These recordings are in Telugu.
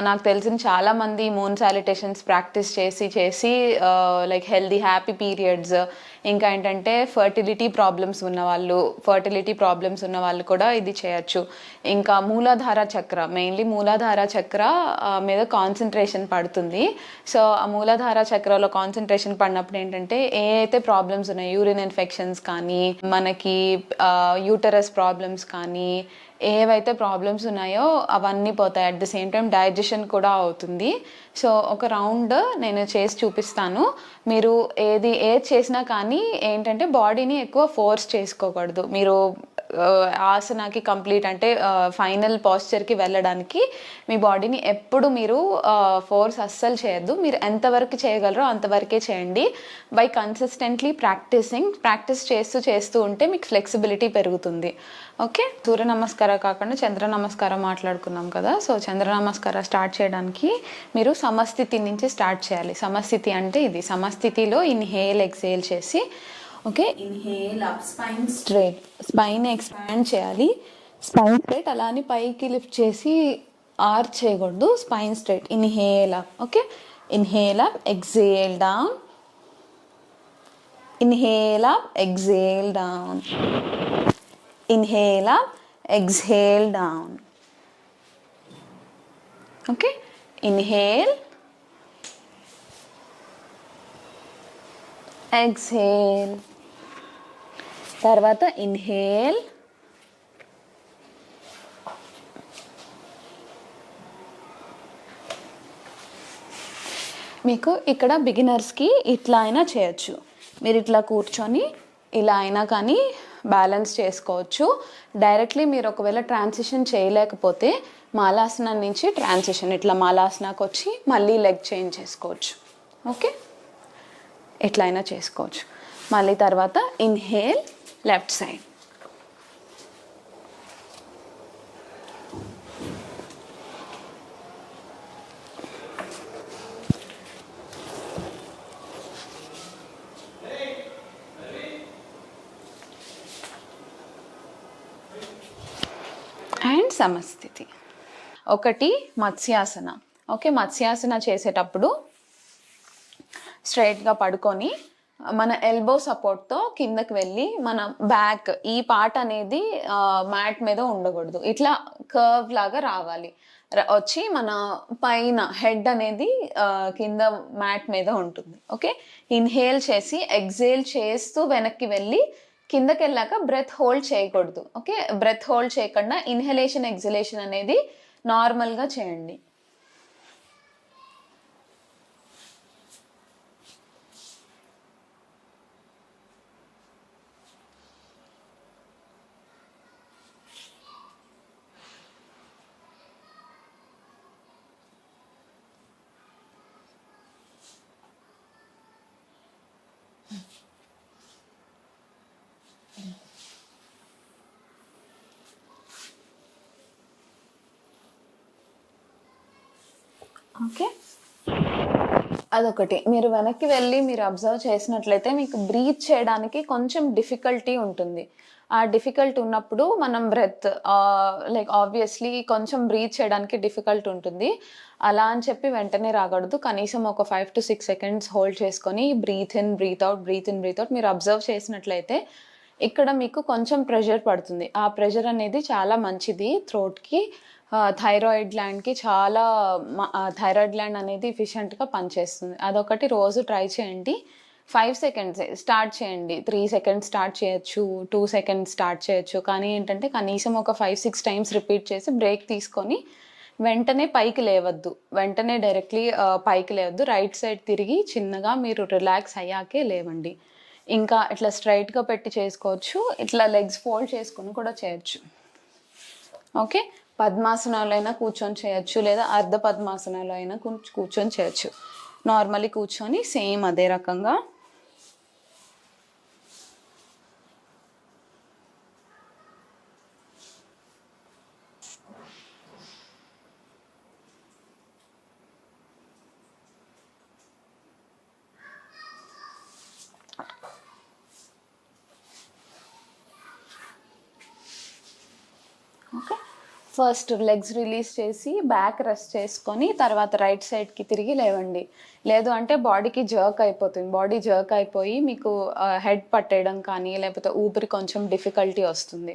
నాకు తెలిసిన చాలా మంది మూన్ సాలిటేషన్స్ ప్రాక్టీస్ చేసి చేసి లైక్ హెల్దీ హ్యాపీ పీరియడ్స్ ఇంకా ఏంటంటే ఫర్టిలిటీ ప్రాబ్లమ్స్ ఉన్న వాళ్ళు ఫర్టిలిటీ ప్రాబ్లమ్స్ ఉన్న వాళ్ళు కూడా ఇది చేయొచ్చు. ఇంకా మూలాధార చక్ర మెయిన్లీ మూలాధార చక్ర మీద కాన్సన్ట్రేషన్ పడుతుంది. సో ఆ మూలాధార చక్రలో కాన్సన్ట్రేషన్ పడినప్పుడు ఏంటంటే ఏ అయితే ప్రాబ్లమ్స్ ఉన్నాయి యూరిన్ ఇన్ఫెక్షన్స్ కానీ మనకి యూటరస్ ప్రాబ్లమ్స్ కానీ ఏవైతే ప్రాబ్లమ్స్ ఉన్నాయో అవన్నీ పోతాయి. At the same time digestion కూడా అవుతుంది. సో ఒక రౌండ్ నేను చేసి చూపిస్తాను. మీరు ఏది ఏది చేసినా కానీ ఏంటంటే బాడీని ఎక్కువ ఫోర్స్ చేసుకోకూడదు. మీరు ఆసనాకి కంప్లీట్ అంటే ఫైనల్ పాస్చర్కి వెళ్ళడానికి మీ బాడీని ఎప్పుడు మీరు ఫోర్స్ అస్సలు చేయొద్దు. మీరు ఎంతవరకు చేయగలరో అంతవరకే చేయండి. బై కన్సిస్టెంట్లీ ప్రాక్టీసింగ్ ప్రాక్టీస్ చేస్తూ చేస్తూ ఉంటే మీకు ఫ్లెక్సిబిలిటీ పెరుగుతుంది. ఓకే? సూర్య నమస్కారం కాకుండా చంద్ర నమస్కారం మాట్లాడుకున్నాం కదా. సో చంద్ర నమస్కారం స్టార్ట్ చేయడానికి మీరు సమస్థితి నుంచి స్టార్ట్ చేయాలి. సమస్థితి అంటే ఇది. సమస్థితిలో ఇన్హేల్ ఎక్సేల్ చేసి okay inhale up spine straight spine expand చేయాలి. స్పైన్ స్ట్రైట్ అలా అని పైకి లిఫ్ట్ చేసి ఆర్ చేయకూడదు. Spine straight inhale up okay inhale up exhale down inhale up exhale down inhale up exhale down okay inhale exhale తర్వాత ఇన్హేల్. మీకు ఇక్కడ బిగినర్స్కి ఇట్లా అయినా చేయొచ్చు. మీరు ఇట్లా కూర్చొని ఇలా అయినా కానీ బ్యాలెన్స్ చేసుకోవచ్చు. డైరెక్ట్లీ మీరు ఒకవేళ ట్రాన్సిషన్ చేయలేకపోతే మాలాసన నుంచి ట్రాన్సిషన్ ఇట్లా మాలాసనాకి వచ్చి మళ్ళీ లెగ్ చేంజ్ చేసుకోవచ్చు. ఓకే? ఎట్లయినా చేసుకోవచ్చు. మళ్ళీ తర్వాత ఇన్హేల్. లెఫ్ట్ సైడ్ అండ్ సమస్థితి ఒకటి మత్స్యాసన. ఓకే మత్స్యాసన చేసేటప్పుడు స్ట్రైట్గా పడుకొని మన ఎల్బో సపోర్ట్తో కిందకి వెళ్ళి మన బ్యాక్ ఈ పార్ట్ అనేది మ్యాట్ మీద ఉండకూడదు. ఇట్లా కర్వ్ లాగా రావాలి. వచ్చి మన పైన హెడ్ అనేది కింద మ్యాట్ మీద ఉంటుంది. ఓకే ఇన్హేల్ చేసి ఎగ్జేల్ చేస్తూ వెనక్కి వెళ్ళి కిందకి వెళ్ళాక బ్రెత్ హోల్డ్ చేయకూడదు. ఓకే బ్రెత్ హోల్డ్ చేయకుండా ఇన్హలేషన్ ఎగ్జలేషన్ అనేది నార్మల్గా చేయండి. ఓకే. అదొకటి. మీరు వెనక్కి వెళ్ళి మీరు అబ్జర్వ్ చేసినట్లయితే మీకు బ్రీత్ చేయడానికి కొంచెం డిఫికల్టీ ఉంటుంది. ఆ డిఫికల్ట్ ఉన్నప్పుడు మనం బ్రెత్ లైక్ ఆబ్వియస్లీ కొంచెం బ్రీత్ చేయడానికి డిఫికల్ట్ ఉంటుంది. అలా అని చెప్పి వెంటనే రాకూడదు. కనీసం ఒక five to six seconds hold చేసుకొని breathe in breathe out breathe in breathe out మీరు అబ్జర్వ్ చేసినట్లయితే ఇక్కడ మీకు కొంచెం ప్రెషర్ పడుతుంది. ఆ ప్రెషర్ అనేది చాలా మంచిది. థ్రోట్కి థైరాయిడ్ గ్లాండ్కి చాలా థైరాయిడ్ గ్లాండ్ అనేది ఎఫిషియెంట్గా పనిచేస్తుంది. అదొకటి రోజు ట్రై చేయండి. ఫైవ్ సెకండ్స్ స్టార్ట్ చేయండి. త్రీ సెకండ్స్ స్టార్ట్ చేయొచ్చు టూ సెకండ్స్ స్టార్ట్ చేయొచ్చు. కానీ ఏంటంటే కనీసం ఒక ఫైవ్ సిక్స్ టైమ్స్ రిపీట్ చేసి బ్రేక్ తీసుకొని వెంటనే పైకి లేవద్దు. వెంటనే డైరెక్ట్లీ పైకి లేవద్దు. రైట్ సైడ్ తిరిగి చిన్నగా మీరు రిలాక్స్ అయ్యాకే లేవండి. ఇంకా ఇట్లా స్ట్రైట్గా పెట్టి చేసుకోవచ్చు. ఇట్లా లెగ్స్ ఫోల్డ్ చేసుకొని కూడా చేయొచ్చు. ఓకే పద్మాసనాలు అయినా కూర్చొని చేయొచ్చు లేదా అర్ధ పద్మాసనాలు అయినా కూర్చొని చేయొచ్చు. నార్మల్లీ కూర్చొని సేమ్ అదే రకంగా ఫస్ట్ లెగ్స్ రిలీజ్ చేసి బ్యాక్ రెస్ట్ చేసుకొని తర్వాత రైట్ సైడ్కి తిరిగి లేవండి. లేదు అంటే బాడీకి జర్క్ అయిపోతుంది. బాడీ జర్క్ అయిపోయి మీకు హెడ్ పట్టేయడం కానీ లేకపోతే ఊపిరి కొంచెం డిఫికల్టీ వస్తుంది.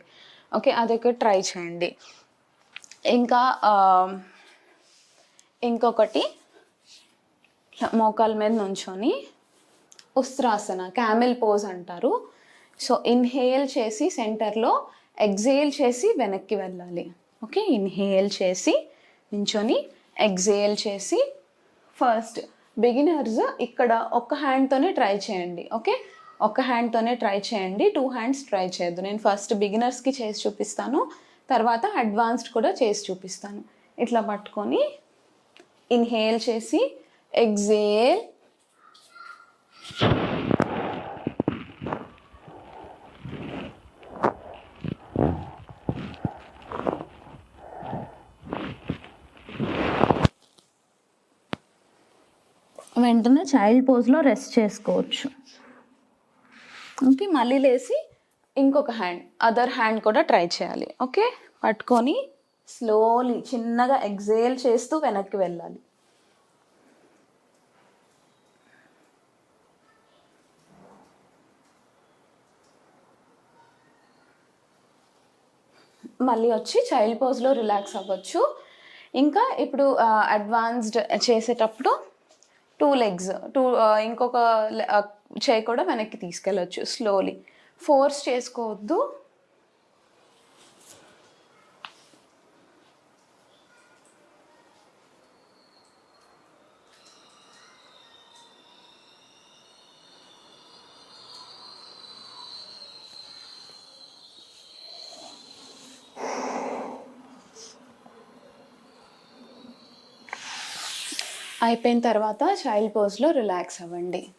ఓకే అదొక ట్రై చేయండి. ఇంకా ఇంకొకటి మోకాల మీద నుంచొని ఉస్త్రాసన క్యామెల్ పోజ్ అంటారు. సో ఇన్హేల్ చేసి సెంటర్లో ఎగ్జేల్ చేసి వెనక్కి వెళ్ళాలి. ఓకే ఇన్హేల్ చేసి నించొని ఎగ్జేల్ చేసి ఫస్ట్ బిగినర్స్ ఇక్కడ ఒక హ్యాండ్తోనే ట్రై చేయండి ఓకే? ఒక్క హ్యాండ్తోనే ట్రై చేయండి టూ హ్యాండ్స్ ట్రై చేయొద్దు. నేను ఫస్ట్ బిగినర్స్కి చేసి చూపిస్తాను తర్వాత అడ్వాన్స్డ్ కూడా చేసి చూపిస్తాను. ఇట్లా పట్టుకొని ఇన్హేల్ చేసి ఎగ్జేల్ వెంటనే చైల్డ్ పోజ్లో రెస్ట్ చేసుకోవచ్చు. ఓకే మళ్ళీ లేసి ఇంకొక హ్యాండ్ అదర్ హ్యాండ్ కూడా ట్రై చేయాలి. ఓకే పట్టుకొని స్లోలీ చిన్నగా ఎగ్జేల్ చేస్తూ వెనక్కి వెళ్ళాలి. మళ్ళీ వచ్చి చైల్డ్ పోజ్లో రిలాక్స్ అవ్వచ్చు. ఇంకా ఇప్పుడు uh, అడ్వాన్స్డ్ చేసేటప్పుడు టూ లెగ్స్ టూ ఇంకొక చేయి కూడా వెనక్కి తీసుకెళ్ళొచ్చు స్లోలీ. ఫోర్స్ చేసుకోవద్దు. అయిపోయిన తర్వాత చైల్డ్ పోజ్లో రిలాక్స్ అవ్వండి.